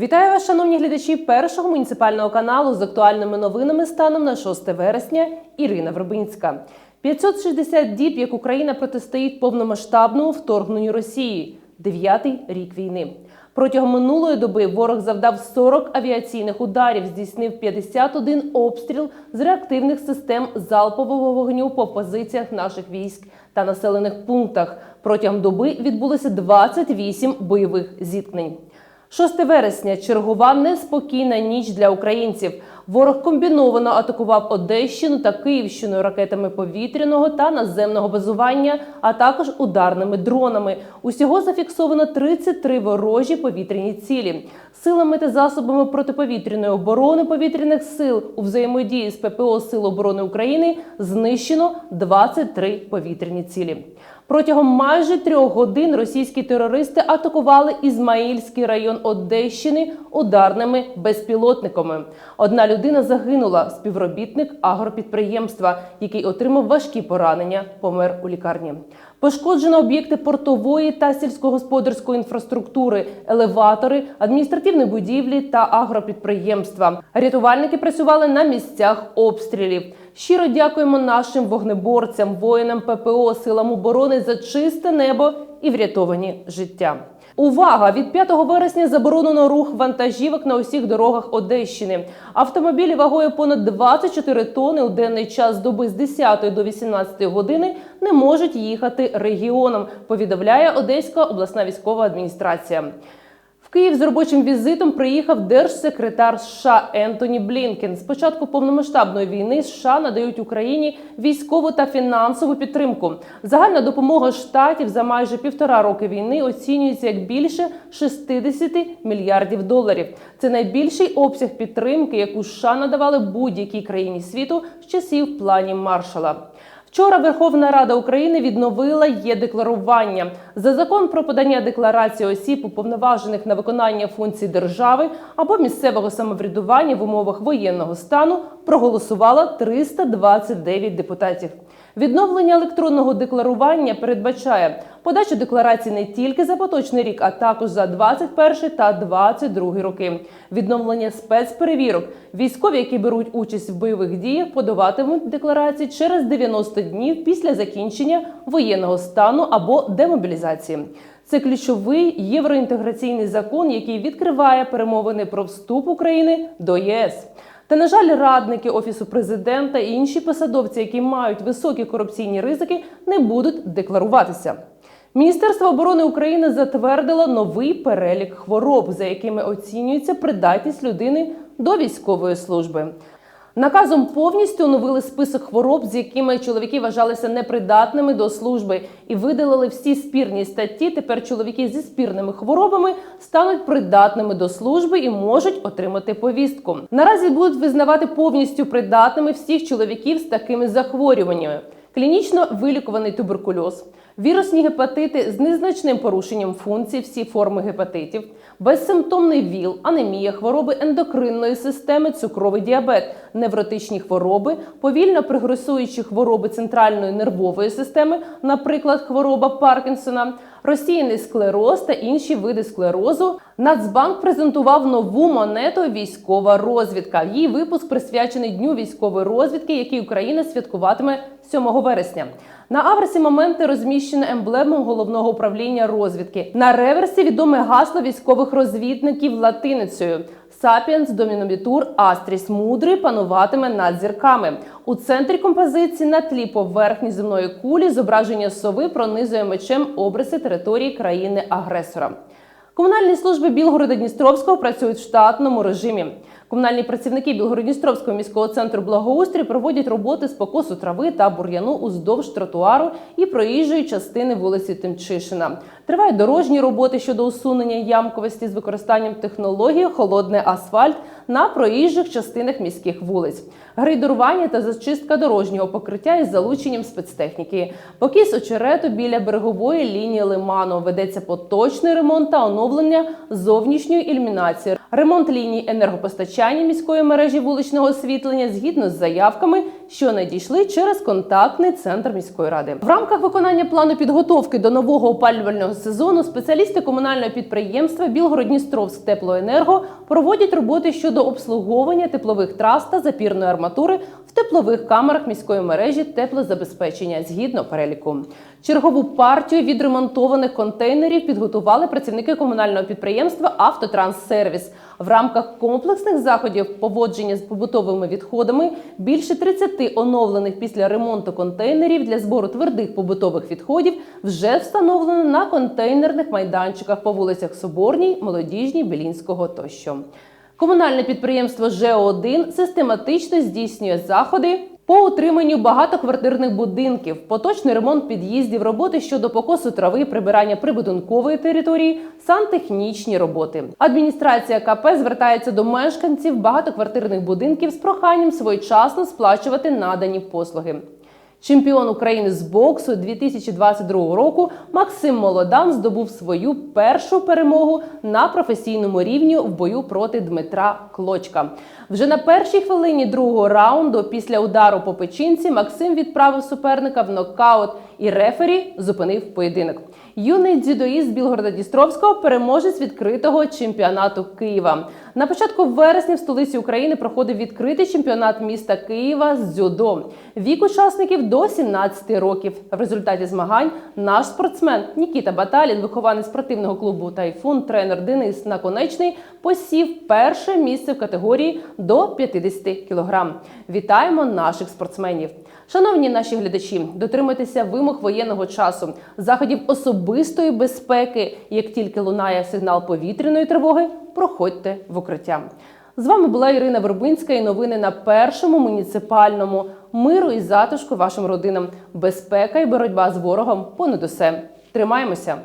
Вітаю вас, шановні глядачі першого муніципального каналу з актуальними новинами станом на 6 вересня. Ірина Вербинська. 560 діб, як Україна протистоїть повномасштабному вторгненню Росії. Дев'ятий рік війни. Протягом минулої доби ворог завдав 40 авіаційних ударів, здійснив 51 обстріл з реактивних систем залпового вогню по позиціях наших військ та населених пунктах. Протягом доби відбулося 28 бойових зіткнень. 6 вересня чергова неспокійна ніч для українців. Ворог комбіновано атакував Одещину та Київщину ракетами повітряного та наземного базування, а також ударними дронами. Усього зафіксовано 33 ворожі повітряні цілі. Силами та засобами протиповітряної оборони повітряних сил у взаємодії з ППО Сил оборони України знищено 23 повітряні цілі. Протягом майже трьох годин російські терористи атакували Ізмаїльський район Одещини ударними безпілотниками. Одна людина загинула, співробітник агропідприємства, який отримав важкі поранення, помер у лікарні. Пошкоджено об'єкти портової та сільськогосподарської інфраструктури, елеватори, адміністративні будівлі та агропідприємства. Рятувальники працювали на місцях обстрілів. Щиро дякуємо нашим вогнеборцям, воїнам ППО, силам оборони за чисте небо і врятовані життя. Увага! Від 5 вересня заборонено рух вантажівок на усіх дорогах Одещини. Автомобілі вагою понад 24 тони у денний час доби з 10 до 18 години не можуть їхати регіоном. Повідомляє Одеська обласна військова адміністрація. Київ з робочим візитом приїхав держсекретар США Ентоні Блінкен. З початку повномасштабної війни США надають Україні військову та фінансову підтримку. Загальна допомога штатів за майже півтора роки війни оцінюється як більше 60 мільярдів доларів. Це найбільший обсяг підтримки, яку США надавали будь-якій країні світу з часів планів Маршала. Вчора Верховна Рада України відновила є декларування за закон про подання декларації осіб, уповноважених на виконання функцій держави або місцевого самоврядування в умовах воєнного стану. Проголосувало 329 депутатів. Відновлення електронного декларування передбачає подачу декларацій не тільки за поточний рік, а також за 21 та 22 роки. Відновлення спецперевірок. Військові, які беруть участь в бойових діях, подаватимуть декларації через 90 днів після закінчення воєнного стану або демобілізації. Це ключовий євроінтеграційний закон, який відкриває перемовини про вступ України до ЄС. Та на жаль, радники офісу президента і інші посадовці, які мають високі корупційні ризики, не будуть декларуватися. Міністерство оборони України затвердило новий перелік хвороб, за якими оцінюється придатність людини до військової служби. Наказом повністю оновили список хвороб, з якими чоловіки вважалися непридатними до служби, і видалили всі спірні статті. Тепер чоловіки зі спірними хворобами стануть придатними до служби і можуть отримати повістку. Наразі будуть визнавати повністю придатними всіх чоловіків з такими захворюваннями: клінічно вилікуваний туберкульоз, вірусні гепатити з незначним порушенням функцій, всі форми гепатитів, безсимптомний ВІЛ, анемія, хвороби ендокринної системи, цукровий діабет, невротичні хвороби, повільно прогресуючі хвороби центральної нервової системи, наприклад, хвороба Паркінсона, розсіяний склероз та інші види склерозу. Нацбанк презентував нову монету Військова розвідка. Її випуск присвячений Дню військової розвідки, який Україна святкуватиме 7 вересня. На аверсі моменти розміщена емблема головного управління розвідки. На реверсі відоме гасло військових розвідників латиницею. Сапіенс домінобітур Астріс мудрий пануватиме над зірками. У центрі композиції на тлі поверхні земної кулі зображення сови пронизує мечем обриси території країни-агресора. Комунальні служби Білгорода Дністровського працюють в штатному режимі. Комунальні працівники Білгородністровського міського центру благоустрій проводять роботи з покосу трави та бур'яну уздовж тротуару і проїжджої частини вулиці Тимчишина. Тривають дорожні роботи щодо усунення ямковості з використанням технології холодний асфальт на проїжджих частинах міських вулиць, грейдерування та зачистка дорожнього покриття із залученням спецтехніки. Покіс очерету біля берегової лінії лиману. Ведеться поточний ремонт та оновлення зовнішньої ілюмінації, ремонт ліній енергопостачання міської мережі вуличного освітлення згідно з заявками що надійшли через контактний центр міської ради. В рамках виконання плану підготовки до нового опалювального сезону спеціалісти комунального підприємства Білгород-Дністровськ Теплоенерго проводять роботи щодо обслуговування теплових трас та запірної арматури в теплових камерах міської мережі теплозабезпечення згідно переліку. Чергову партію відремонтованих контейнерів підготували працівники комунального підприємства Автотранссервіс. В рамках комплексних заходів поводження з побутовими відходами більше 30 оновлених після ремонту контейнерів для збору твердих побутових відходів вже встановлено на контейнерних майданчиках по вулицях Соборній, Молодіжній, Білінського тощо. Комунальне підприємство ЖЕО-1 систематично здійснює заходи по утриманню багатоквартирних будинків, поточний ремонт під'їздів, роботи щодо покосу трави, прибирання прибудинкової території, сантехнічні роботи. Адміністрація КП звертається до мешканців багатоквартирних будинків з проханням своєчасно сплачувати надані послуги. Чемпіон України з боксу 2022 року Максим Молодан здобув свою першу перемогу на професійному рівні в бою проти Дмитра Клочка. Вже на першій хвилині другого раунду після удару по печінці Максим відправив суперника в нокаут і рефері зупинив поєдинок. Юний дзюдоїст Білгорода Дністровського переможець відкритого чемпіонату Києва. На початку вересня в столиці України проходив відкритий чемпіонат міста Києва з дзюдо. Вік учасників до 17 років. В результаті змагань наш спортсмен Нікіта Баталін, вихованець спортивного клубу Тайфун, тренер Денис Наконечний, посів перше місце в категорії до 50 кілограм. Вітаємо наших спортсменів. Шановні наші глядачі, дотримуйтеся вимог воєнного часу, заходів особистої безпеки. Як тільки лунає сигнал повітряної тривоги, проходьте в укриття. З вами була Ірина Вербинська і новини на першому муніципальному миру і затишку вашим родинам. Безпека і боротьба з ворогом понад усе. Тримаємося.